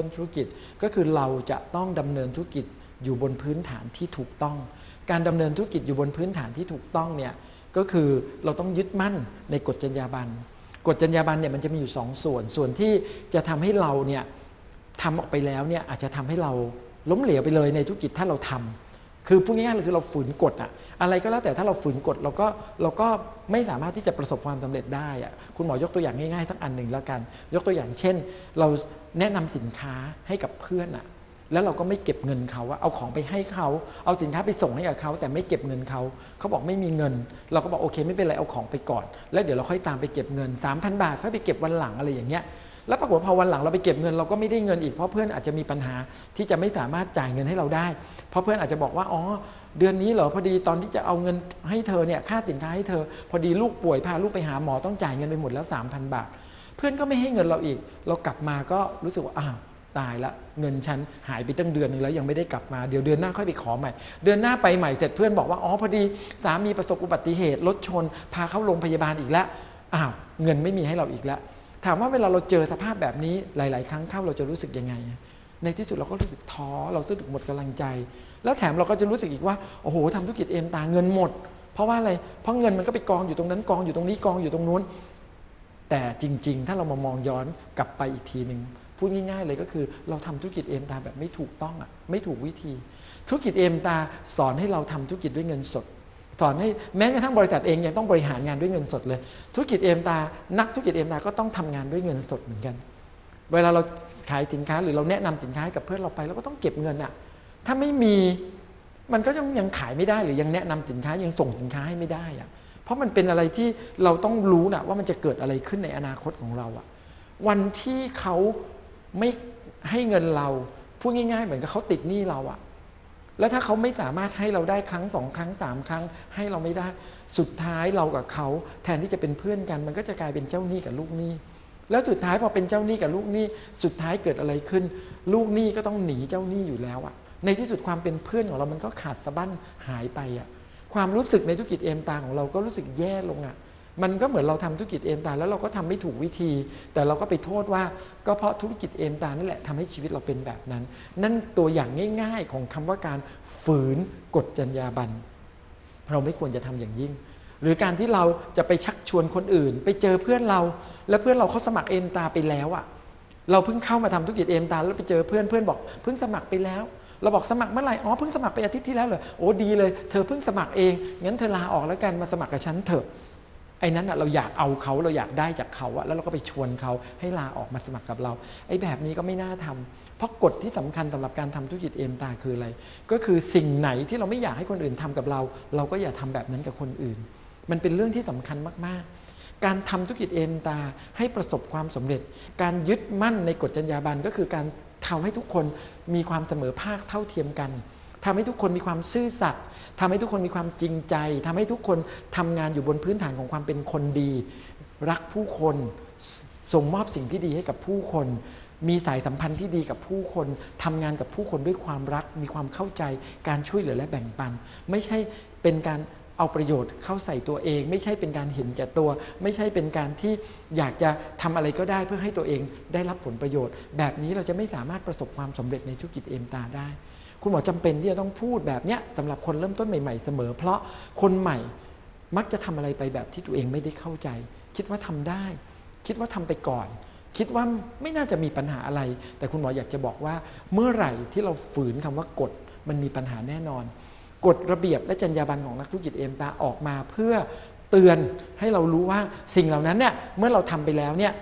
ต้นธุรกิจก็คือเราจะต้องดำเนินธุรกิจอยู่บนพื้นฐานที่ถูกต้อง การดำเนินธุรกิจอยู่บนพื้นฐานที่ถูกต้องเนี่ยก็คือเราต้องยึดมั่นในกฎจรรยาบรรณกฎจรรยาบรรณเนี่ยมันจะมีอยู่สองส่วน ส่วนที่จะทำให้เราเนี่ยทำออกไปแล้วเนี่ยอาจจะทำให้เราล้มเหลวไปเลยในธุรกิจถ้าเราทำ คือพูดง่ายๆเลยคือเราฝืนกฎอะอะไรก็แล้วแต่ถ้าเราฝืนกฎเราก็เราก็ไม่สามารถที่จะประสบความสำเร็จได้อะคุณหมอยกตัวอย่างง่ายๆสักอันหนึ่งแล้วกัน ยกตัวอย่างเช่น เราแนะนำสินค้าให้กับเพื่อนอะแล้วเราก็ไม่เก็บเงินเขาว่าเอาของไปให้เขา เอาสินค้าไปส่งให้กับเขา แต่ไม่เก็บเงินเขา เขาบอกไม่มีเงิน เราก็บอกโอเค ไม่เป็นไรเอาของไปก่อน แล้วเดี๋ยวเราค่อยตามไปเก็บเงิน 3,000 บาทค่อยไปเก็บวันหลังอะไรอย่างเงี้ย แล้วปรากฏพอวันหลังเราไปเก็บเงินเราก็ไม่ได้เงินอีกเพราะเพื่อนอาจจะมีปัญหาที่จะไม่สามารถจ่ายเงินให้เราได้ เพราะเพื่อนอาจจะบอกว่าอ๋อเดือนนี้เหรอพอดีตอนที่จะเอาเงินให้เธอเนี่ยค่าสินค้าให้เธอ พอดีลูกป่วยพาลูกไปหาหมอต้องจ่ายเงินไปหมดแล้ว 3,000 บาท เพื่อนก็ไม่ให้เงินเราอีก เรากลับมาก็รู้สึกว่าอ้าวตายละเงินฉันหายไปตั้งเดือนนึงแล้วยังไม่ได้กลับมาเดี๋ยวเดือนหน้าค่อยไปขอใหม่ เดือนหน้าไปใหม่เสร็จเพื่อนบอกว่าอ๋อพอดีสามีประสบอุบัติเหตุรถชน พาเข้าโรงพยาบาลอีกแล้วอ้าวเงินไม่มีให้เราอีกแล้ว ถามว่าเวลาเราเจอสภาพแบบนี้หลาย ๆ ครั้งเข้าเราจะรู้สึกยังไง ในที่สุดเราก็รู้สึกท้อเรารู้สึกหมดกำลังใจ แล้วแถมเราก็จะรู้สึกอีกว่าโอ้โหทำธุรกิจเอ็มตาเงินหมด เพราะว่าอะไรเพราะเงินมันก็ไปกองอยู่ตรงนั้นกองอยู่ตรงนี้กองอยู่ตรงนู้น แต่จริง ๆ ถ้าเรามามองย้อนกลับไปอีกทีหนึ่งพูดง่าย ๆ เลยก็คือเราทำธุรกิจเอ็มตาแบบไม่ถูกต้องอะไม่ถูกวิธี ธุรกิจเอ็มตาสอนให้เราทำธุรกิจด้วยเงินสด สอนให้แม้กระทั่งบริษัทเองยังต้องบริหารงานด้วยเงินสดเลย ธุรกิจเอ็มตา นักธุรกิจเอ็มตาก็ต้องทำงานด้วยเงินสดเหมือนกัน เวลาเราขายสินค้าหรือเราแนะนำสินค้าให้กับเพื่อนเราไปเราก็ต้องเก็บเงินอะถ้าไม่มีมันก็ยังยังขายไม่ได้หรือยังแนะนำสินค้ายังส่งสินค้าให้ไม่ได้อะเพราะมันเป็นอะไรที่เราต้องรู้นะว่ามันจะเกิดอะไรขึ้นในอนาคตของเราอะวันที่เขาไม่ให้เงินเราพูดง่าย ๆ เหมือนกับเขาติดหนี้เราอะ แล้วถ้าเขาไม่สามารถให้เราได้ครั้งสองครั้งสามครั้ง ให้เราไม่ได้สุดท้ายเรากับเขาแทนที่จะเป็นเพื่อนกัน มันก็จะกลายเป็นเจ้าหนี้กับลูกหนี้ แล้วสุดท้ายพอเป็นเจ้าหนี้กับลูกหนี้สุดท้ายเกิดอะไรขึ้น ลูกหนี้ก็ต้องหนีเจ้าหนี้อยู่แล้วอะในที่สุดความเป็นเพื่อนของเรามันก็ขาดสะบั้นหายไปอะความรู้สึกในธุรกิจเอ็มตาของเราก็รู้สึกแย่ลงอะ มันก็เหมือนเราทำธุรกิจเอ็มตาแล้วเราก็ทำไม่ถูกวิธี แต่เราก็ไปโทษว่าก็เพราะธุรกิจเอ็มตานั่นแหละทำให้ชีวิตเราเป็นแบบนั้น นั่นตัวอย่างง่าย ๆ ของคำว่าการฝืนกฎจรรยาบรรณเราไม่ควรจะทำอย่างยิ่ง หรือการที่เราจะไปชักชวนคนอื่น ไปเจอเพื่อนเรา แล้วเพื่อนเราเขาสมัครเอ็มตาไปแล้วอะเราเพิ่งเข้ามาทำธุรกิจเอ็มตาแล้วไปเจอเพื่อนเพื่อนบอกเพิ่งสมัครไปแล้วเราบอกสมัครเมื่อไหร่อ๋อเพิ่งสมัครไปอาทิตย์ที่แล้วเลยโอ้ดีเลย เธอเพิ่งสมัครเอง งั้นเธอลาออกแล้วกันมาสมัครกับฉันเถอะ อ้นั้นเราอยากเอาเขาเราอยากได้จากเขาอะแล้วเราก็ไปชวนเขาให้ลาออกมาสมัครกับเรา ไอ้แบบนี้ก็ไม่น่าทำเพราะกฎที่สำคัญสำหรับการทำธุรกิจเอ็มตาคืออะไร ก็คือสิ่งไหนที่เราไม่อยากให้คนอื่นทำกับเรา เราก็อย่าทำแบบนั้นกับคนอื่น มันเป็นเรื่องที่สำคัญมากๆ การทำธุรกิจเอ็มตาให้ประสบความสำเร็จ การยึดมั่นในกฎจรรยาบรรณก็คือการทำให้ทุกคนมีความเสมอภาคเท่าเทียมกัน ทำให้ทุกคนมีความซื่อสัตย์ทำให้ทุกคนมีความจริงใจทำให้ทุกคนทำงานอยู่บนพื้นฐานของความเป็นคนดี รักผู้คนส่งมอบสิ่งที่ดีให้กับผู้คน มีสายสัมพันธ์ที่ดีกับผู้คนทำงานกับผู้คนด้วยความรัก มีความเข้าใจการช่วยเหลือและแบ่งปัน ไม่ใช่เป็นการเอาประโยชน์เข้าใส่ตัวเอง ไม่ใช่เป็นการเห็นแก่ตัว ไม่ใช่เป็นการที่อยากจะทำอะไรก็ได้เพื่อให้ตัวเองได้รับผลประโยชน์ แบบนี้เราจะไม่สามารถประสบความสำเร็จในธุรกิจเอ็มตาได้ คุณหมอจำเป็นที่จะต้องพูดแบบนี้สำหรับคนเริ่มต้นใหม่ๆเสมอ เพราะคนใหม่มักจะทำอะไรไปแบบที่ตัวเองไม่ได้เข้าใจ คิดว่าทำได้ คิดว่าทำไปก่อน คิดว่าไม่น่าจะมีปัญหาอะไร แต่คุณหมออยากจะบอกว่าเมื่อไหร่ที่เราฝืนคำว่ากฎมันมีปัญหาแน่นอนกฎระเบียบและจรรยาบรรณของนักธุรกิจเอ็มตาออกมาเพื่อเตือนให้เรารู้ว่าสิ่งเหล่านั้นเนี่ยเมื่อเราทำไปแล้วเนี่ย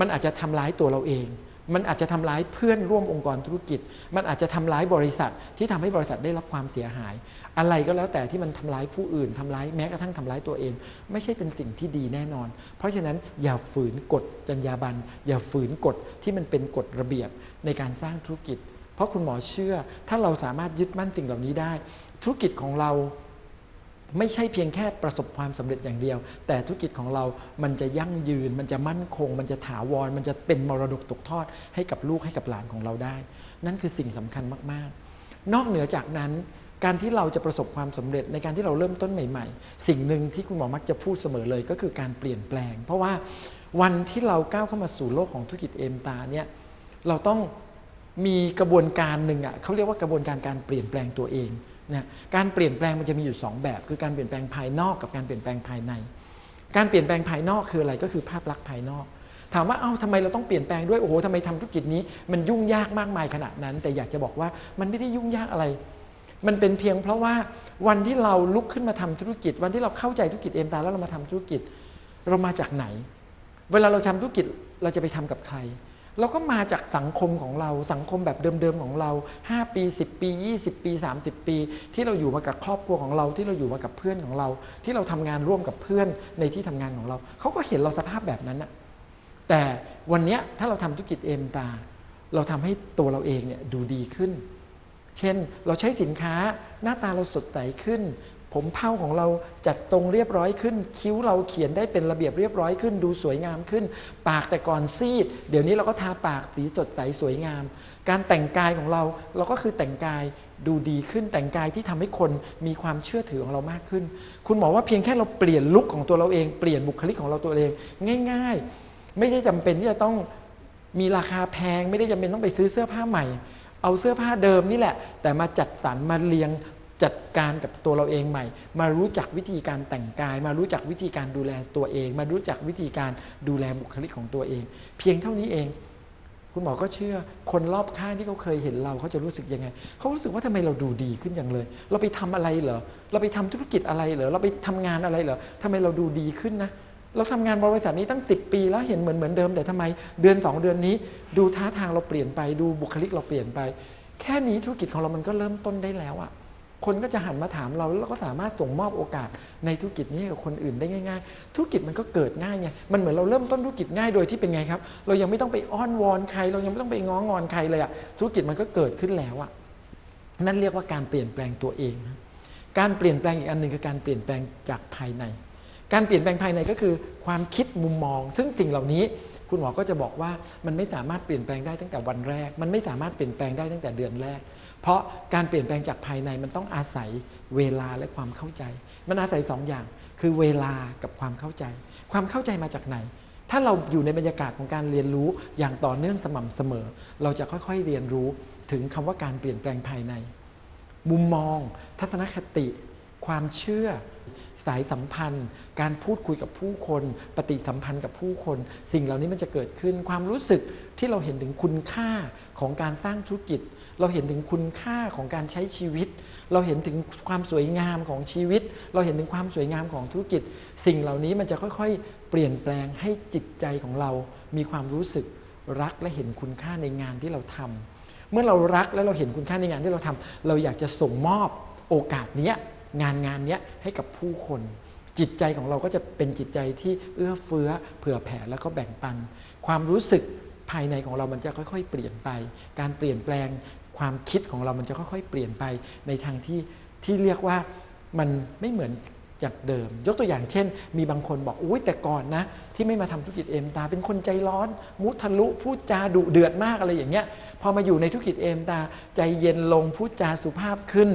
มันอาจจะทำร้ายตัวเราเอง มันอาจจะทำร้ายเพื่อนร่วมองค์กรธุรกิจ มันอาจจะทำร้ายบริษัทที่ทำให้บริษัทได้รับความเสียหาย อะไรก็แล้วแต่ที่มันทำร้ายผู้อื่นทำร้ายแม้กระทั่งทำร้ายตัวเอง ไม่ใช่เป็นสิ่งที่ดีแน่นอน เพราะฉะนั้นอย่าฝืนกฎจรรยาบรรณอย่าฝืนกฎที่มันเป็นกฎระเบียบในการสร้างธุรกิจ เพราะคุณหมอเชื่อ ถ้าเราสามารถยึดมั่นสิ่งเหล่านี้ได้ ธุรกิจของเรา ไม่ใช่เพียงแค่ประสบความสำเร็จอย่างเดียว แต่ธุรกิจของเรามันจะยั่งยืน มันจะมั่นคง มันจะถาวร มันจะเป็นมรดกตกทอด ให้กับลูกให้กับหลานของเราได้ นั่นคือสิ่งสำคัญมาก ๆ นอกเหนือจากนั้น การที่เราจะประสบความสำเร็จในการที่เราเริ่มต้นใหม่ ๆ สิ่งหนึ่งที่คุณหมอมักจะพูดเสมอเลยก็คือการเปลี่ยนแปลง เพราะว่าวันที่เราก้าวเข้ามาสู่โลกของธุรกิจเอ็มตาเนี่ยเราต้องมีกระบวนการหนึ่งอะเขาเรียกว่ากระบวนการการเปลี่ยนแปลงตัวเอง นะการเปลี่ยนแปลงมันจะมีอยู่สองแบบ คือการเปลี่ยนแปลงภายนอกกับการเปลี่ยนแปลงภายใน การเปลี่ยนแปลงภายนอกคืออะไรก็คือภาพลักษณ์ภายนอก ถามว่าเอ้าทำไมเราต้องเปลี่ยนแปลงด้วยโอ้โหทำไมทำธุรกิจนี้ มันยุ่งยากมากมายขนาดนั้น แต่อยากจะบอกว่ามันไม่ได้ยุ่งยากอะไร มันเป็นเพียงเพราะว่าวันที่เราลุกขึ้นมาทำธุรกิจ วันที่เราเข้าใจธุรกิจเอ็มตาแล้วเรามาทำธุรกิจ เรามาจากไหน เวลาเราทำธุรกิจเราจะไปทำกับใคร เราก็มาจากสังคมของเรา สังคมแบบเดิมๆของเรา 5 ปี 10 ปี 20 ปี 30 ปี ที่เราอยู่มากับครอบครัวของเราที่เราอยู่มากับเพื่อนของเรา ที่เราทำงานร่วมกับเพื่อนในที่ทำงานของเรา เขาก็เห็นเราสภาพแบบนั้นอะแต่วันนี้ถ้าเราทำธุรกิจเอ็มตา เราทำให้ตัวเราเองเนี่ยดูดีขึ้น เช่นเราใช้สินค้าหน้าตาเราสดใสขึ้น ผมเผ้าของเราจัดตรงเรียบร้อยขึ้น คิ้วเราเขียนได้เป็นระเบียบเรียบร้อยขึ้น ดูสวยงามขึ้น ปากแต่ก่อนซีด เดี๋ยวนี้เราก็ทาปากสีสดใสสวยงาม การแต่งกายของเราเราก็คือแต่งกายดูดีขึ้นแต่งกายที่ทำให้คนมีความเชื่อถือของเรามากขึ้น คุณหมอว่าเพียงแค่เราเปลี่ยนลุคของตัวเราเองเปลี่ยนบุคลิกของเราตัวเอง ง่าย ๆ ไม่ได้จำเป็นที่จะต้องมีราคาแพง ไม่ได้จำเป็นต้องไปซื้อเสื้อผ้าใหม่ เอาเสื้อผ้าเดิมนี่แหละ แต่มาจัดสรรมาเรียง จัดการกับตัวเราเองใหม่ มารู้จักวิธีการแต่งกาย มารู้จักวิธีการดูแลตัวเอง มารู้จักวิธีการดูแลบุคลิกของตัวเอง เพียงเท่านี้เอง คุณหมอก็เชื่อ คนรอบข้างที่เขาเคยเห็นเราเขาจะรู้สึกยังไง เขารู้สึกว่าทำไมเราดูดีขึ้นอย่างเลย เราไปทำอะไรเหรอ เราไปทำธุรกิจอะไรเหรอ เราไปทำงานอะไรเหรอทำไมเราดูดีขึ้นนะเราทำงานบริษัทนี้ตั้ง 10 ปีแล้วเห็นเหมือนเหมือนเดิมแต่ทำไมเดือน 2 เดือนนี้ ดูท่าทางเราเปลี่ยนไปดูบุคลิกเราเปลี่ยนไป แค่นี้ธุรกิจของเรามันก็เริ่มต้นได้แล้วอะ คนก็จะหันมาถามเรา แล้วเราก็สามารถส่งมอบโอกาสในธุรกิจนี้ให้กับคนอื่นได้ง่าย ๆ ธุรกิจมันก็เกิดง่ายไงมันเหมือนเราเริ่มต้นธุรกิจง่ายโดยที่เป็นไงครับ เรายังไม่ต้องไปอ้อนวอนใคร เรายังไม่ต้องไปง้องอนใครเลยอะธุรกิจมันก็เกิดขึ้นแล้วอะนั่นเรียกว่าการเปลี่ยนแปลงตัวเอง การเปลี่ยนแปลงอีกอันหนึ่งคือการเปลี่ยนแปลงจากภายใน การเปลี่ยนแปลงภายในก็คือความคิดมุมมอง ซึ่งสิ่งเหล่านี้คุณหมอก็จะบอกว่ามันไม่สามารถเปลี่ยนแปลงได้ตั้งแต่วันแรก มันไม่สามารถเปลี่ยนแปลงได้ตั้งแต่เดือนแรก เพราะการเปลี่ยนแปลงจากภายในมันต้องอาศัยเวลาและความเข้าใจ มันอาศัยสองอย่าง คือเวลากับความเข้าใจ ความเข้าใจมาจากไหน ถ้าเราอยู่ในบรรยากาศของการเรียนรู้อย่างต่อเนื่องสม่ำเสมอ เราจะค่อยๆเรียนรู้ถึงคำว่าการเปลี่ยนแปลงภายใน มุมมอง ทัศนคติ ความเชื่อ สายสัมพันธ์ การพูดคุยกับผู้คน ปฏิสัมพันธ์กับผู้คน สิ่งเหล่านี้มันจะเกิดขึ้น ความรู้สึกที่เราเห็นถึงคุณค่าของการสร้างธุรกิจ เราเห็นถึงคุณค่าของการใช้ชีวิต เราเห็นถึงความสวยงามของชีวิต เราเห็นถึงความสวยงามของธุรกิจ สิ่งเหล่านี้มันจะค่อยๆ เปลี่ยนแปลงให้จิตใจของเรา มีความรู้สึกรักและเห็นคุณค่าในงานที่เราทำเมื่อเรารักและเราเห็นคุณค่าในงานที่เราทำเราอยากจะส่งมอบโอกาสนี้งานงานนี้ให้กับผู้คน จิตใจของเราก็จะเป็นจิตใจที่เอื้อเฟื้อเผื่อแผ่แล้วก็แบ่งปัน ความรู้สึกภายในของเรามันจะค่อย ๆ เปลี่ยนไป การเปลี่ยนแปลง ความคิดของเรามันจะค่อยๆ เปลี่ยนไปในทางที่ที่เรียกว่ามันไม่เหมือนจากเดิม ยกตัวอย่างเช่น มีบางคนบอกอุ้ยแต่ก่อนนะ ที่ไม่มาทำธุรกิจเอ็มตา เป็นคนใจร้อน มุทะลุพูดจาดุเดือดมากอะไรอย่างเงี้ยพอมาอยู่ในธุรกิจเอ็มตา ใจเย็นลงพูดจาสุภาพขึ้น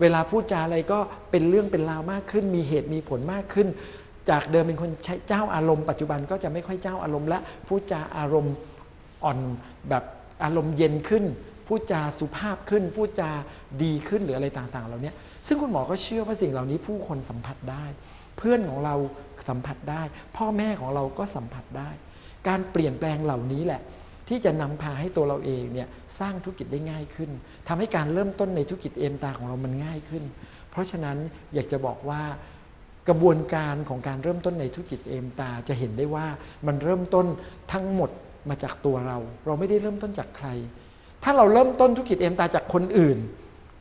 เวลาพูดจาอะไรก็เป็นเรื่องเป็นราวมากขึ้น มีเหตุมีผลมากขึ้น จากเดิมเป็นคนใช้เจ้าอารมณ์ปัจจุบันก็จะไม่ค่อยเจ้าอารมณ์ละพูดจาอารมณ์อ่อนแบบอารมณ์เย็นขึ้น พูดจาสุภาพขึ้น พูดจาดีขึ้นหรืออะไรต่างๆเหล่านี้ซึ่งคุณหมอก็เชื่อว่าสิ่งเหล่านี้ผู้คนสัมผัสได้ เพื่อนของเราสัมผัสได้ พ่อแม่ของเราก็สัมผัสได้ การเปลี่ยนแปลงเหล่านี้แหละ ที่จะนำพาให้ตัวเราเองเนี่ยสร้างธุรกิจได้ง่ายขึ้นทำให้การเริ่มต้นในธุรกิจเอ็มตาของเรามันง่ายขึ้น เพราะฉะนั้นอยากจะบอกว่ากระบวนการของการเริ่มต้นในธุรกิจเอ็มตาจะเห็นได้ว่ามันเริ่มต้นทั้งหมดมาจากตัวเรา เราไม่ได้เริ่มต้นจากใคร ถ้าเราเริ่มต้นธุรกิจเอ็มตาจากคนอื่น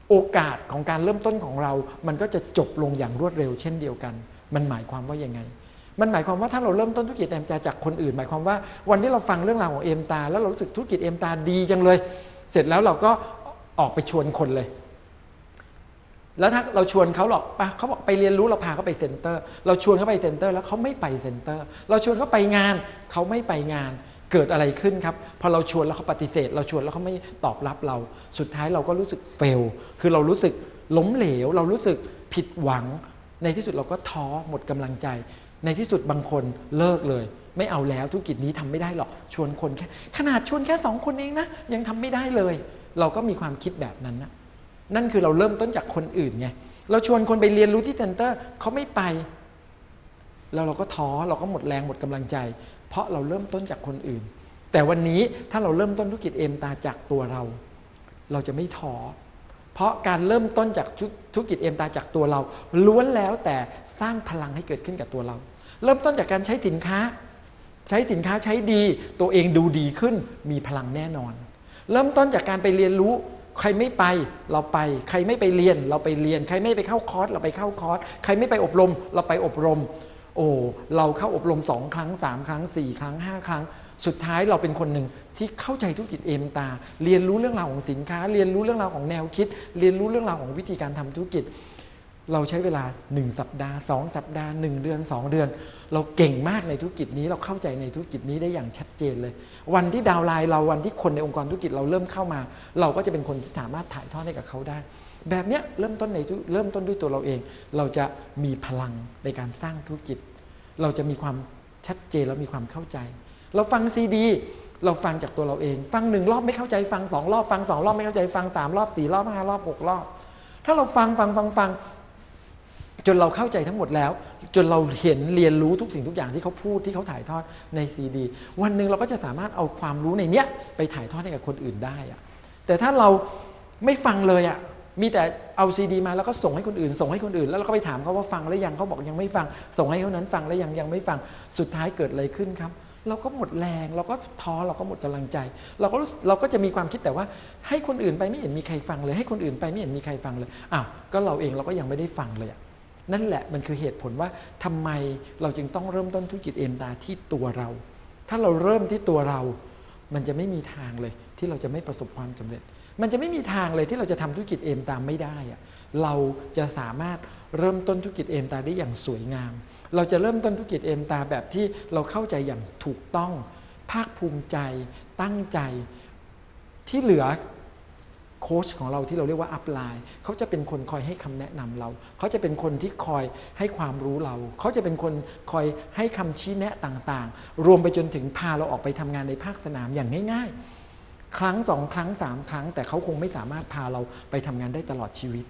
โอกาสของการเริ่มต้นของเรา มันก็จะจบลงอย่างรวดเร็วเช่นเดียวกัน มันหมายความว่ายังไง มันหมายความว่าถ้าเราเริ่มต้นธุรกิจเอ็มตาจากคนอื่น หมายความว่าวันที่เราฟังเรื่องราวของเอ็มตา แล้วเรารู้สึกธุรกิจเอ็มตาดีจังเลย เสร็จแล้วเราก็ออกไปชวนคนเลย แล้วถ้าเราชวนเขาหรอกปะเขาบอกไปเรียนรู้เราพาเขาไปเซ็นเตอร์ เราชวนเขาไปเซ็นเตอร์ แล้วเขาไม่ไปเซ็นเตอร์ เราชวนเขาไปงานเขาไม่ไปงาน เกิดอะไรขึ้นครับพอเราชวนแล้วเขาปฏิเสธ เราชวนแล้วเขาไม่ตอบรับเรา สุดท้ายเราก็รู้สึกเฟลคือเรารู้สึกล้มเหลว เรารู้สึกผิดหวัง ในที่สุดเราก็ท้อหมดกำลังใจ ในที่สุดบางคนเลิกเลย ไม่เอาแล้วธุรกิจนี้ทำไม่ได้หรอกชวนคนแค่ขนาดชวนแค่สองคนเองนะยังทำไม่ได้เลย เราก็มีความคิดแบบนั้นนะนั่นคือเราเริ่มต้นจากคนอื่นไงเราชวนคนไปเรียนรู้ที่เซ็นเตอร์เขาไม่ไปแล้วเราก็ท้อเราก็หมดแรงหมดกำลังใจ เพราะเราเริ่มต้นจากคนอื่น แต่วันนี้ถ้าเราเริ่มต้นธุรกิจเอมตาจากตัวเรา เราจะไม่ท้อเพราะการเริ่มต้นจากธุรกิจเอมตาจากตัวเรา ล้วนแล้วแต่สร้างพลังให้เกิดขึ้นกับตัวเรา เริ่มต้นจากการใช้สินค้า ใช้สินค้าใช้ดี ตัวเองดูดีขึ้นมีพลังแน่นอน เริ่มต้นจากการไปเรียนรู้ใครไม่ไปเราไป ใครไม่ไปเรียนเราไปเรียน ใครไม่ไปเข้าคอร์สเราไปเข้าคอร์สใครไม่ไปอบรม เราไปอบรม โอ้เราเข้าอบรมสองครั้งสามครั้งสี่ครั้งห้าครั้ง สุดท้ายเราเป็นคนหนึ่งที่เข้าใจธุรกิจเอมตา เรียนรู้เรื่องราวของสินค้า เรียนรู้เรื่องราวของแนวคิด เรียนรู้เรื่องราวของวิธีการทำธุรกิจ เราใช้เวลา 1 สัปดาห์ 2 สัปดาห์ 1 เดือน 2 เดือน เราเก่งมากในธุรกิจนี้เราเข้าใจในธุรกิจนี้ได้อย่างชัดเจนเลย วันที่ดาวไลน์เราวันที่คนในองค์กรธุรกิจเราเริ่มเข้ามา เราก็จะเป็นคนที่สามารถถ่ายทอดให้กับเขาได้ แบบเนี้ยเริ่มต้นในเริ่มต้นด้วยตัวเราเอง เราจะมีพลังในการสร้างธุรกิจ เราจะมีความชัดเจนแล้วมีความเข้าใจ เราฟังซีดี เราฟังจากตัวเราเอง ฟังหนึ่งรอบไม่เข้าใจฟังสองรอบฟังสองรอบไม่เข้าใจฟังสามรอบสี่รอบห้ารอบหกรอบ ถ้าเราฟังฟังฟังฟังจนเราเข้าใจทั้งหมดแล้ว จนเราเห็นเรียนรู้ทุกสิ่งทุกอย่างที่เขาพูดที่เขาถ่ายทอดในซีดี วันหนึ่งเราก็จะสามารถเอาความรู้ในเนี้ยไปถ่ายทอดให้กับคนอื่นได้อะแต่ถ้าเราไม่ฟังเลยอะ มีแต่เอาซีดีมาแล้วก็ส่งให้คนอื่น ส่งให้คนอื่น แล้วเราก็ไปถามเขาว่าฟังแล้วยังเขาบอกยังไม่ฟัง ส่งให้เขานั้นฟังแล้วยังยังไม่ฟังสุดท้ายเกิดอะไรขึ้นครับ เราก็หมดแรงเราก็ท้อเราก็หมดกำลังใจ เราก็เราก็จะมีความคิดแต่ว่า ให้คนอื่นไปไม่เห็นมีใครฟังเลย ให้คนอื่นไปไม่เห็นมีใครฟังเลยอ้าวก็เราเองเราก็ยังไม่ได้ฟังเลยนั่นแหละมันคือเหตุผลว่าทำไมเราจึงต้องเริ่มต้นธุรกิจเอ็มตาที่ตัวเรา ถ้าเราเริ่มที่ตัวเรา มันจะไม่มีทางเลยที่เราจะไม่ประสบความสำเร็จ มันจะไม่มีทางเลยที่เราจะทำธุรกิจเอ็มตามไม่ได้อะเราจะสามารถเริ่มต้นธุรกิจเอ็มตาได้อย่างสวยงาม เราจะเริ่มต้นธุรกิจเอ็มตาแบบที่เราเข้าใจอย่างถูกต้อง ภาคภูมิใจ ตั้งใจ ที่เหลือโค้ชของเราที่เราเรียกว่าอัพไลน์เขาจะเป็นคนคอยให้คำแนะนำเรา เขาจะเป็นคนที่คอยให้ความรู้เรา เขาจะเป็นคนคอยให้คำชี้แนะต่างๆ รวมไปจนถึงพาเราออกไปทำงานในภาคสนามอย่างง่าย ๆ ครั้งสองครั้งสามครั้ง แต่เขาคงไม่สามารถพาเราไปทำงานได้ตลอดชีวิต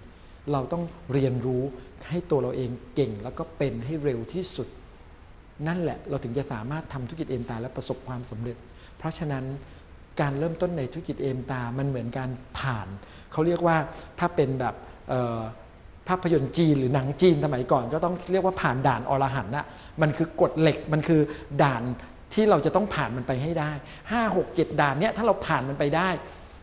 เราต้องเรียนรู้ให้ตัวเราเองเก่ง แล้วก็เป็นให้เร็วที่สุด นั่นแหละเราถึงจะสามารถทำธุรกิจเอ็มตาและประสบความสำเร็จ เพราะฉะนั้นการเริ่มต้นในธุรกิจเอมตา มันเหมือนการผ่าน เขาเรียกว่าถ้าเป็นแบบภาพยนตร์จีนหรือหนังจีนสมัยก่อน ก็ต้องเรียกว่าผ่านด่านอรหันต์นะมันคือกฎเหล็กมันคือด่าน ที่เราจะต้องผ่านมันไปให้ได้5 6 7ด่านเนี้ยถ้าเราผ่านมันไปได้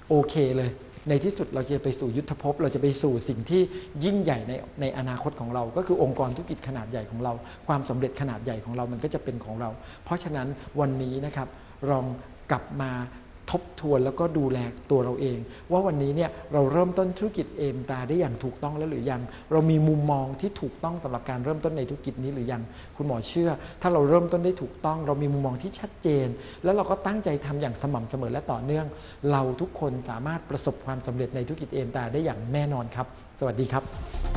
โอเคเลย ในที่สุดเราจะไปสู่ยุทธภพ เราจะไปสู่สิ่งที่ยิ่งใหญ่ในในอนาคตของเรา ก็คือองค์กรธุรกิจขนาดใหญ่ของเรา ความสำเร็จขนาดใหญ่ของเรามันก็จะเป็นของเรา เพราะฉะนั้นวันนี้นะครับลองกลับมา ทบทวนแล้วก็ดูแลตัวเราเอง ว่าวันนี้เนี่ยเราเริ่มต้นธุรกิจเอมตาได้อย่างถูกต้องแล้วหรือยัง เรามีมุมมองที่ถูกต้องสำหรับการเริ่มต้นในธุรกิจนี้หรือยัง คุณหมอเชื่อ ถ้าเราเริ่มต้นได้ถูกต้อง เรามีมุมมองที่ชัดเจน แล้วเราก็ตั้งใจทำอย่างสม่ำเสมอและต่อเนื่อง เราทุกคนสามารถประสบความสำเร็จในธุรกิจเอมตาได้อย่างแน่นอนครับ สวัสดีครับ